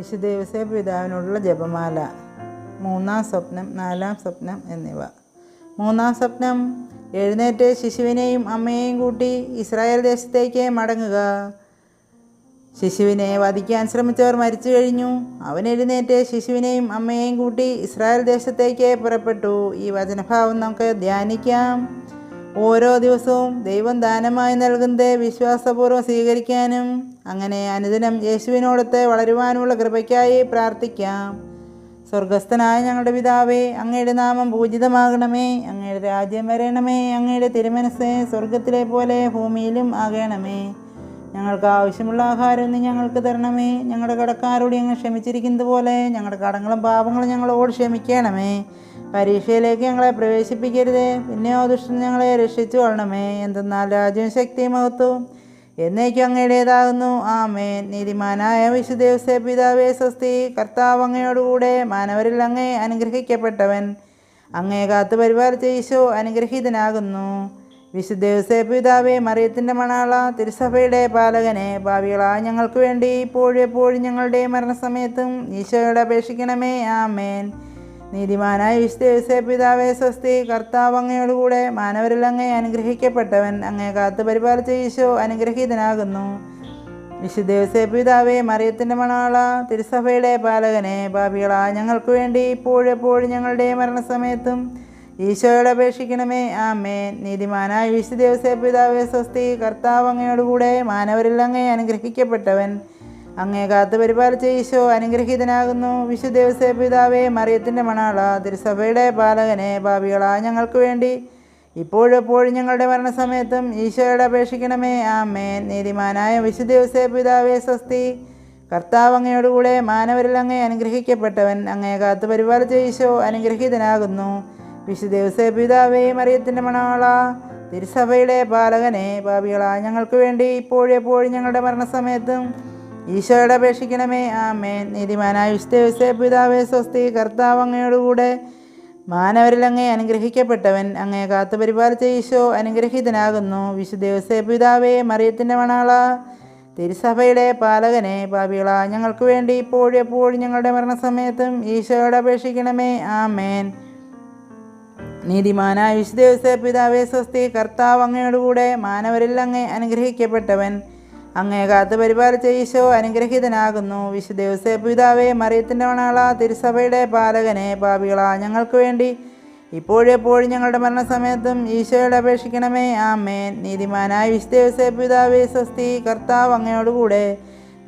വിശുദ്ധ യോസേഫ് പിതാവിനോടുള്ള ജപമാല മൂന്നാം സ്വപ്നം നാലാം സ്വപ്നം എന്നിവ. മൂന്നാം സ്വപ്നം എഴുന്നേറ്റ് ശിശുവിനെയും അമ്മയെയും കൂട്ടി ഇസ്രായേൽ ദേശത്തേക്ക് മടങ്ങുക. ശിശുവിനെ വധിക്കാൻ ശ്രമിച്ചവർ മരിച്ചു കഴിഞ്ഞു. അവൻ എഴുന്നേറ്റ് ശിശുവിനെയും അമ്മയെയും കൂട്ടി ഇസ്രായേൽ ദേശത്തേക്ക് പുറപ്പെട്ടു. ഈ വചനഭാവം നമുക്ക് ധ്യാനിക്കാം. ഓരോ ദിവസവും ദൈവം ദാനമായി നൽകുന്നത് വിശ്വാസപൂർവം സ്വീകരിക്കാനും അങ്ങനെ അനുദിനം യേശുവിനോടത്തെ വളരുവാനുള്ള കൃപയ്ക്കായി പ്രാർത്ഥിക്കാം. സ്വർഗസ്ഥനായ ഞങ്ങളുടെ പിതാവേ അങ്ങയുടെ നാമം പൂജിതമാകണമേ. അങ്ങയുടെ രാജ്യം വരണമേ. അങ്ങയുടെ തിരുമനസ് സ്വർഗത്തിലെ പോലെ ഭൂമിയിലും ആകണമേ. ഞങ്ങൾക്ക് ആവശ്യമുള്ള ആഹാരം ഇന്ന് ഞങ്ങൾക്ക് തരണമേ. ഞങ്ങളുടെ കടക്കാരോട് ഞങ്ങൾ ക്ഷമിച്ചിരിക്കുന്നത് പോലെ ഞങ്ങളുടെ കടങ്ങളും പാപങ്ങളും ഞങ്ങളോട് ക്ഷമിക്കണമേ. പരീക്ഷയിലേക്ക് ഞങ്ങളെ പ്രവേശിപ്പിക്കരുതേ. പിന്നെയോ ദുഷ്ടൻ ഞങ്ങളെ രക്ഷിച്ചു കൊള്ളണമേ. എന്തെന്നാൽ രാജ്യം ശക്തിയും മഹത്വവും എന്നേക്കും അങ്ങയുടേതാകുന്നു. ആമേൻ. നീതിമാനായ വിശുദേവസേ പിതാവേ സ്വസ്തി കർത്താവ് അങ്ങയോടുകൂടെ മാനവരിൽ അങ്ങേ അനുഗ്രഹിക്കപ്പെട്ടവൻ. അങ്ങേ കാത്തു പരിപാലിച്ച ഈശോ അനുഗ്രഹീതനാകുന്നു. വിശുദ്ദേവസേ പിതാവേ മറിയത്തിന്റെ മണാള തിരുസഭയുടെ പാലകനെ ഭാവികളാ ഞങ്ങൾക്ക് വേണ്ടി ഇപ്പോഴും എപ്പോഴും ഞങ്ങളുടെ മരണസമയത്തും ഈശോയോട് അപേക്ഷിക്കണമേ. ആമേൻ. നീതിമാനായ വിശുദ്ധ പിതാവേ സ്വസ്തി കർത്താവ് അങ്ങയോടുകൂടെ മാനവരിൽ അങ്ങേ അനുഗ്രഹിക്കപ്പെട്ടവൻ അങ്ങേ കാത്തു പരിപാലിച്ച ഈശോ അനുഗ്രഹീതനാകുന്നു. വിശുദ്ധ പിതാവേ മറിയത്തിന്റെ മണാള തിരുസഭയുടെ പാലകനെ ഭാവികള ഞങ്ങൾക്ക് വേണ്ടി ഇപ്പോഴെപ്പോഴും ഞങ്ങളുടെ മരണസമയത്തും ഈശോയോട് അപേക്ഷിക്കണമേ. ആമേൻ. നീതിമാനായ വിശുദ്ധ പിതാവേ സ്വസ്തി കർത്താവ് അങ്ങയോടുകൂടെ മാനവരിൽ അങ്ങേ അനുഗ്രഹിക്കപ്പെട്ടവൻ അങ്ങേ കാത്തു പരിപാലിച്ച ഈശോ അനുഗ്രഹീതനാകുന്നു. വിശുദ്ദേവസേ പിതാവേ മറിയത്തിന്റെ മണാള തിരുസഭയുടെ പാലകനെ ഭാവികളാ ഞങ്ങൾക്ക് വേണ്ടി. ഇപ്പോഴെപ്പോഴും ഞങ്ങളുടെ മരണസമയത്തും ഈശോയോട് അപേക്ഷിക്കണമേ. ആമേൻ. നീതിമാനായ വിശുദ്ദേവസേ പിതാവേ സ്വസ്തി. കർത്താവ് അങ്ങയോടുകൂടെ മാനവരിൽ അങ്ങേ അനുഗ്രഹിക്കപ്പെട്ടവൻ. അങ്ങേ കാത്തു പരിപാലിച്ച ഈശോ അനുഗ്രഹീതനാകുന്നു. വിശുദ്ദേവസേ പിതാവേ മറിയത്തിന്റെ മണാള തിരുസഭയുടെ പാലകനെ ഭാവികളാ ഞങ്ങൾക്ക് വേണ്ടി. ഇപ്പോഴെപ്പോഴും ഞങ്ങളുടെ മരണസമയത്തും ഈശോയോട് അപേക്ഷിക്കണമേ. ആമേൻ. നീതിമാനായ വിശുദ്ധ പിതാവേ സ്വസ്തി കർത്താവ് അങ്ങയോടുകൂടെ മാനവരിൽ അങ്ങേ അനുഗ്രഹിക്കപ്പെട്ടവൻ അങ്ങേ കാത്തു പരിപാലിച്ച ഈശോ അനുഗ്രഹീതനാകുന്നു. വിശുദ്ധ പിതാവേ മറിയത്തിന്റെ മണാള തിരുസഭയുടെ പാലകനെ പാപികളാ ഞങ്ങൾക്ക് വേണ്ടി ഇപ്പോഴും എപ്പോഴും ഞങ്ങളുടെ മരണസമയത്തും ഈശോയോട് അപേക്ഷിക്കണമേ. ആമേൻ. നീതിമാനായ വിശുദ്ധ പിതാവേ സ്വസ്തി കർത്താവ് അങ്ങയോടുകൂടെ മാനവരിൽ അങ്ങേ അനുഗ്രഹിക്കപ്പെട്ടവൻ അങ്ങേ കാത്ത് പരിപാലിച്ച ഈശോ അനുഗ്രഹീതനാകുന്നു. വിശുദ്ധ പിതാവേ മറിയത്തിന്റെ മണാള തിരുസഭയുടെ പാലകനെ പാപികളാ ഞങ്ങൾക്ക് വേണ്ടി ഇപ്പോഴെപ്പോഴും ഞങ്ങളുടെ മരണസമയത്തും ഈശോയോട് അപേക്ഷിക്കണമേ. ആമേൻ. നീതിമാനായ വിശുദ്ധ പിതാവേ സ്വസ്തി കർത്താവ് അങ്ങയോടുകൂടെ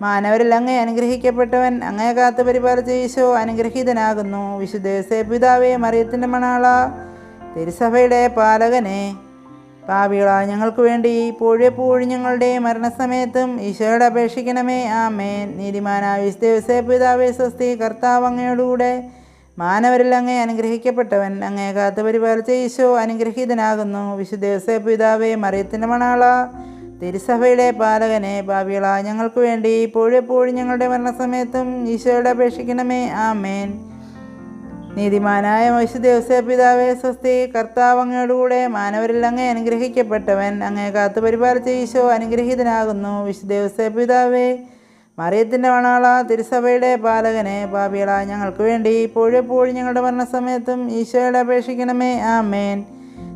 മാനവരിൽ അങ്ങേ അനുഗ്രഹിക്കപ്പെട്ടവൻ അങ്ങേ കാത്ത് പരിപാലിച്ച ഈശോ അനുഗ്രഹീതനാകുന്നു. വിശുദ്ധ പിതാവേ മറിയത്തിന്റെ മണാള തിരുസഭയുടെ പാലകനെ പാപികളാ ഞങ്ങൾക്ക് വേണ്ടി ഇപ്പോഴും എപ്പോഴും ഞങ്ങളുടെ മരണസമയത്തും ഈശോയോട് അപേക്ഷിക്കണമേ. ആമേൻ. നീതിമാനായ വിശുദ്ധ പിതാവേ സ്വസ്തി കർത്താവ് അങ്ങയോടുകൂടെ. മാനവരിൽ അങ്ങേ അനുഗ്രഹിക്കപ്പെട്ടവൻ അങ്ങേ കാത്ത് പരിപാലിച്ച ഈശോ അനുഗ്രഹീതനാകുന്നു. വിശുദ്ദേവസേ പിതാവേ മറിയത്തിന്റെ മണാള. തിരുസഭയുടെ പാലകനെ പാപികളാ ഞങ്ങൾക്ക് വേണ്ടി ഇപ്പോഴും എപ്പോഴും ഞങ്ങളുടെ മരണസമയത്തും ഈശോയോട് അപേക്ഷിക്കണമേ. ആമേൻ. നീതിമാനായ വിശുദ്ധ പിതാവേ സ്വസ്തി കർത്താവ് അങ്ങയോടുകൂടെ മാനവരിൽ അങ്ങേ അനുഗ്രഹിക്കപ്പെട്ടവൻ അങ്ങേ കാത്തു പരിപാലിച്ച ഈശോ അനുഗ്രഹീതനാകുന്നു. വിശുദ്ധ പിതാവേ മറിയത്തിന്റെ വണാള തിരുസഭയുടെ പാലകനെ പാപികളാ ഞങ്ങൾക്ക് വേണ്ടി ഇപ്പോഴും എപ്പോഴും ഞങ്ങളുടെ മരണസമയത്തും ഈശോയോട് അപേക്ഷിക്കണമേ. ആമേൻ.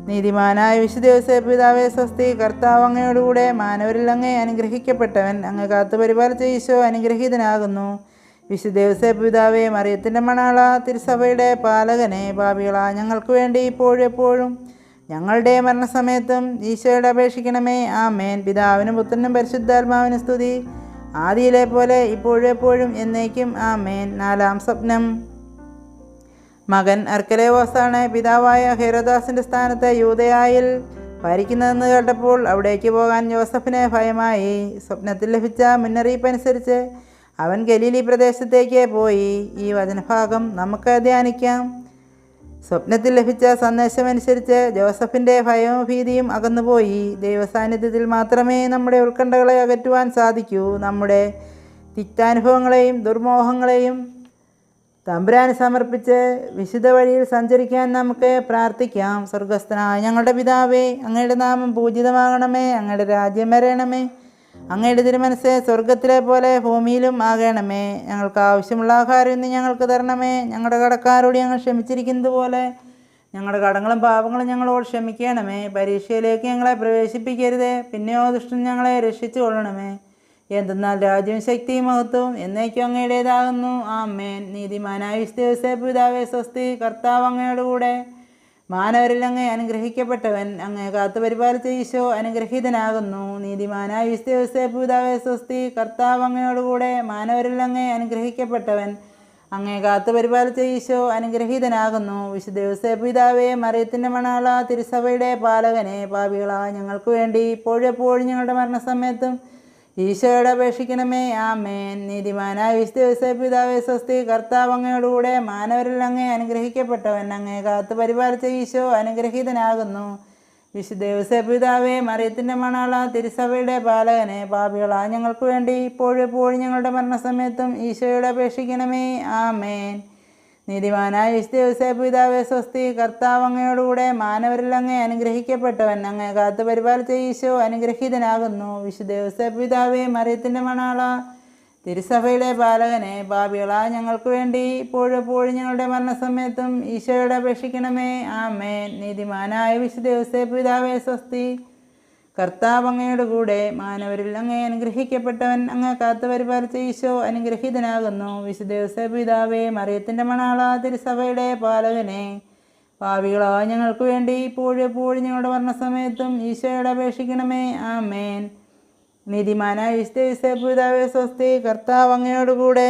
നീതിമാനായ വിശുദ്ധ പിതാവേ സ്വസ്തി കർത്താവ് അങ്ങയോടുകൂടെ മാനവരിൽ അങ്ങേ അനുഗ്രഹിക്കപ്പെട്ടവൻ അങ്ങ് കാത്തു പരിപാലിച്ച ഈശോ അനുഗ്രഹീതനാകുന്നു. വിശുദ്ധ പിതാവെ മറിയത്തിന്റെ മണാള തിരുസഭയുടെ പാലകനെ ഭാവികള ഞങ്ങൾക്ക് വേണ്ടി ഇപ്പോഴും എപ്പോഴും ഞങ്ങളുടെ മരണസമയത്തും ഈശോയുടെ അപേക്ഷിക്കണമേ. ആ മേൻ പിതാവിനും പുത്രനും പരിശുദ്ധാത്മാവിനും സ്തുതി. ആദിയിലെ പോലെ ഇപ്പോഴും എപ്പോഴും എന്നേക്കും. മേൻ നാലാം സ്വപ്നം. മകൻ അർക്കലേവോസാണ്. പിതാവായ ഹെരോദാസിന്റെ സ്ഥാനത്ത് യൂതയായിൽ ഭരിക്കുന്നതെന്ന് കേട്ടപ്പോൾ അവിടേക്ക് പോകാൻ ജോസഫിന് ഭയമായി. സ്വപ്നത്തിൽ ലഭിച്ച മുന്നറിയിപ്പ് അനുസരിച്ച് അവൻ ഗലീലി പ്രദേശത്തേക്ക് പോയി. ഈ വചനഭാഗം നമുക്ക് ധ്യാനിക്കാം. സ്വപ്നത്തിൽ ലഭിച്ച സന്ദേശമനുസരിച്ച് ജോസഫിന്റെ ഭയവും ഭീതിയും അകന്നുപോയി. ദൈവസാന്നിധ്യത്തിൽ മാത്രമേ നമ്മുടെ ഉത്കണ്ഠകളെ അകറ്റുവാൻ സാധിക്കൂ. നമ്മുടെ തിക്താനുഭവങ്ങളെയും ദുർമോഹങ്ങളെയും തമ്പുരാന് സമർപ്പിച്ച് വിശുദ്ധ വഴിയിൽ സഞ്ചരിക്കാൻ നമുക്ക് പ്രാർത്ഥിക്കാം. സ്വർഗസ്ഥനായ ഞങ്ങളുടെ പിതാവേ അങ്ങയുടെ നാമം പൂജിതമാകണമേ അങ്ങയുടെ രാജ്യം വരണമേ. അങ്ങയുടെ തിരുമനസ് സ്വർഗത്തിലെ പോലെ ഭൂമിയിലും ആകണമേ. ഞങ്ങൾക്ക് ആവശ്യമുള്ള ആഹാരം ഇന്ന് ഞങ്ങൾക്ക് തരണമേ. ഞങ്ങളുടെ കടക്കാരോട് ഞങ്ങൾ ക്ഷമിച്ചിരിക്കുന്നത് പോലെ. ഞങ്ങളുടെ കടങ്ങളും പാപങ്ങളും ഞങ്ങളോട് ക്ഷമിക്കണമേ. പരീക്ഷയിലേക്ക് ഞങ്ങളെ പ്രവേശിപ്പിക്കരുതേ. പിന്നെയോ ദുഷ്ടൻ ഞങ്ങളെ രക്ഷിച്ചു കൊള്ളണമേ. എന്തെന്നാൽ രാജ്യവും ശക്തിയും മഹത്വവും എന്നേക്കും അങ്ങയുടേതാകുന്നു. ആ മേൻ നീതിമാനായ വിശ്വസേ പിതാവേ സ്വസ്തി. കർത്താവ് അങ്ങയുടെ കൂടെ മാനവരിൽ അങ്ങ് അനുഗ്രഹിക്കപ്പെട്ടവൻ അങ്ങ് കാത്തു പരിപാലിച്ച ഈശോ അനുഗ്രഹീതനാകുന്നു. നീതിമാനായ വിസ്തേവസേ പിതാവേ സ്വസ്തി കർത്താവ് അങ്ങയോടുകൂടെ മാനവരിൽ അങ്ങ് അനുഗ്രഹിക്കപ്പെട്ടവൻ അങ്ങേ കാത്തു പരിപാലിച്ച ഈശോ അനുഗ്രഹീതനാകുന്നു. വിശുദ്ധ പിതാവേ മറിയത്തിന്റെ മണാള തിരുസഭയുടെ പാലകനെ പാപികളാ ഞങ്ങൾക്ക് വേണ്ടി ഇപ്പോഴെപ്പോഴും ഞങ്ങളുടെ മരണസമയത്തും ഈശോയോട് അപേക്ഷിക്കണമേ. ആമേൻ. നീതിമാനായ വിശുദ്ധ പിതാവേ സ്വസ്തി കർത്താവ് അങ്ങയോടുകൂടെ മാനവരിൽ അങ്ങേ അനുഗ്രഹിക്കപ്പെട്ടവൻ അങ്ങേ കാത്തു പരിപാലിച്ച ഈശോ അനുഗ്രഹീതനാകുന്നു. വിശുദ്ധ പിതാവേ മറിയത്തിന്റെ മണാള തിരുസഭയുടെ പാലകനെ പാപികളാ ഞങ്ങൾക്ക് വേണ്ടി ഇപ്പോഴും എപ്പോഴും ഞങ്ങളുടെ മരണസമയത്തും ഈശോയോട് അപേക്ഷിക്കണമേ. ആമേൻ. നീതിമാനായ വിശുദ്ധ പിതാവേ സ്വസ്തി കർത്താവ് അങ്ങയോടുകൂടെ മാനവരിൽ അങ്ങേ അനുഗ്രഹിക്കപ്പെട്ടവൻ അങ്ങേ കാത്തു പരിപാലിച്ച ഈശോ അനുഗ്രഹീതനാകുന്നു. വിശുദ്ധ പിതാവേ മറിയത്തിന്റെ മണാള തിരുസഭയുടെ പാലകനെ പാപികളാ ഞങ്ങൾക്ക് വേണ്ടി ഇപ്പോഴും എപ്പോഴും ഞങ്ങളുടെ മരണസമയത്തും ഈശോയോട് അപേക്ഷിക്കണമേ. ആമേൻ. നീതിമാനായ വിശുദ്ധ പിതാവേ സ്വസ്തി കർത്താവ് അങ്ങയുടെ കൂടെ മാനവരിൽ അങ്ങേ അനുഗ്രഹിക്കപ്പെട്ടവൻ അങ്ങ് കാത്തു പരിപാലിച്ച ഈശോ അനുഗ്രഹീതനാകുന്നു. വിശുദ്ധ പിതാവേ മറിയത്തിന്റെ മണാള തിരുസഭയുടെ പാലകനെ. പാവികളോ ഞങ്ങൾക്ക് വേണ്ടി ഇപ്പോഴും എപ്പോഴും ഞങ്ങളുടെ മരണസമയത്തും ഈശോയോട് അപേക്ഷിക്കണമേ. ആമേൻ. നീതിമാനായ വിശുദ്ധ പിതാവേ സ്വസ്തി. കർത്താവ് അങ്ങയോടുകൂടെ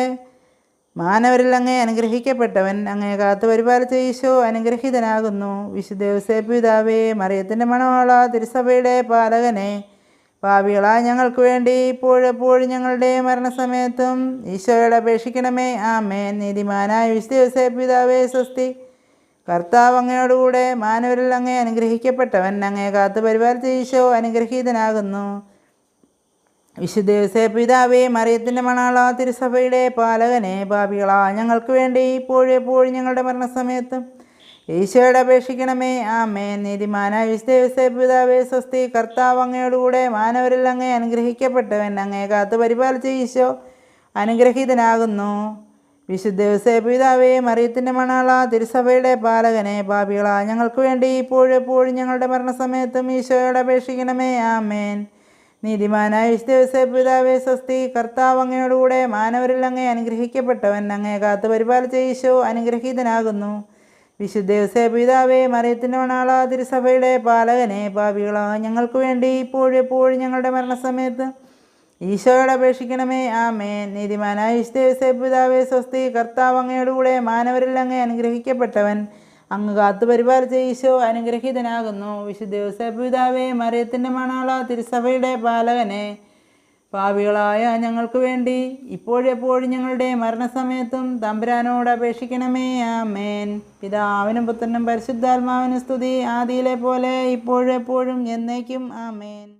മാനവരിൽ അങ്ങേ അനുഗ്രഹിക്കപ്പെട്ടവൻ അങ്ങേ കാത്തു പരിപാലിച്ച ഈശോ അനുഗ്രഹീതനാകുന്നു. വിശുദ്ധ പിതാവേ മറിയത്തിന്റെ മണവാള തിരുസഭയുടെ പാലകനെ പാപികളായ ഞങ്ങൾക്ക് വേണ്ടി ഇപ്പോഴെപ്പോഴും ഞങ്ങളുടെ മരണസമയത്തും ഈശോയോട് അപേക്ഷിക്കണമേ. ആമേൻ. നീതിമാനായ വിശുദ്ധ പിതാവേ സ്വസ്തി. കർത്താവ് അങ്ങയോടുകൂടെ മാനവരിൽ അങ്ങേ അനുഗ്രഹിക്കപ്പെട്ടവൻ അങ്ങേ കാത്തു പരിപാലിച്ച ഈശോ അനുഗ്രഹീതനാകുന്നു. വിശുദ്ധ പിതാവേ മറിയത്തിന്റെ മണാള തിരുസഭയുടെ പാലകനെ പാപികളാ ഞങ്ങൾക്ക് വേണ്ടി ഇപ്പോഴും എപ്പോഴും ഞങ്ങളുടെ മരണസമയത്തും ഈശോയുടെ അപേക്ഷിക്കണമേ. ആമേ നീതിമാനായ വിശുദ്ധ പിതാവേ സ്വസ്തി കർത്താവ് അങ്ങയോടുകൂടെ മാനവരിൽ അങ്ങേ അനുഗ്രഹിക്കപ്പെട്ടവൻ അങ്ങേ കാത്തു പരിപാലിച്ച ഈശോ അനുഗ്രഹീതനാകുന്നു. വിശുദ്ധ പിതാവേ മറിയത്തിന്റെ മണാള തിരുസഭയുടെ പാലകനെ പാപികളാ ഞങ്ങൾക്ക് വേണ്ടി ഇപ്പോഴും എപ്പോഴും ഞങ്ങളുടെ മരണസമയത്തും ഈശോയോട് അപേക്ഷിക്കണമേ. ആമേൻ. നീതിമാനായ വിശുദ്ധ പിതാവേ സ്വസ്തി കർത്താവ് അങ്ങയോടുകൂടെ മാനവരിൽ അങ്ങേ അനുഗ്രഹിക്കപ്പെട്ടവൻ അങ്ങേ കാത്തു പരിപാലിച്ച ഈശോ അനുഗ്രഹീതനാകുന്നു. വിശുദ്ധ പിതാവേ മറിയത്തിന്റെ മണാള തിരുസഭയുടെ പാലകനെ പാപികളാ ഞങ്ങൾക്ക് വേണ്ടി ഇപ്പോഴും എപ്പോഴും ഞങ്ങളുടെ മരണസമയത്ത് ഈശോയോട് അപേക്ഷിക്കണമേ ആമേൻ. നീതിമാനായ വിശുദ്ധ പിതാവേ സ്വസ്തി കർത്താവ് അങ്ങയോടുകൂടെ മാനവരിൽ അങ്ങേ അനുഗ്രഹിക്കപ്പെട്ടവൻ അങ്ങ് കാത്തു പരിപാലിച്ച ഈശോ അനുഗ്രഹീതനാകുന്നു. വിശുദ്ധ പിതാവേ മറിയത്തിന്റെ മണാള തിരുസഭയുടെ പാലകനെ പാവികളായ ഞങ്ങൾക്ക് വേണ്ടി ഇപ്പോഴെപ്പോഴും ഞങ്ങളുടെ മരണസമയത്തും തമ്പുരാനോട് അപേക്ഷിക്കണമേ. ആമേൻ. പിതാവിനും പുത്രനും പരിശുദ്ധാത്മാവിനും സ്തുതി. ആദിയിലെ പോലെ ഇപ്പോഴെപ്പോഴും എന്നേക്കും. ആമേൻ.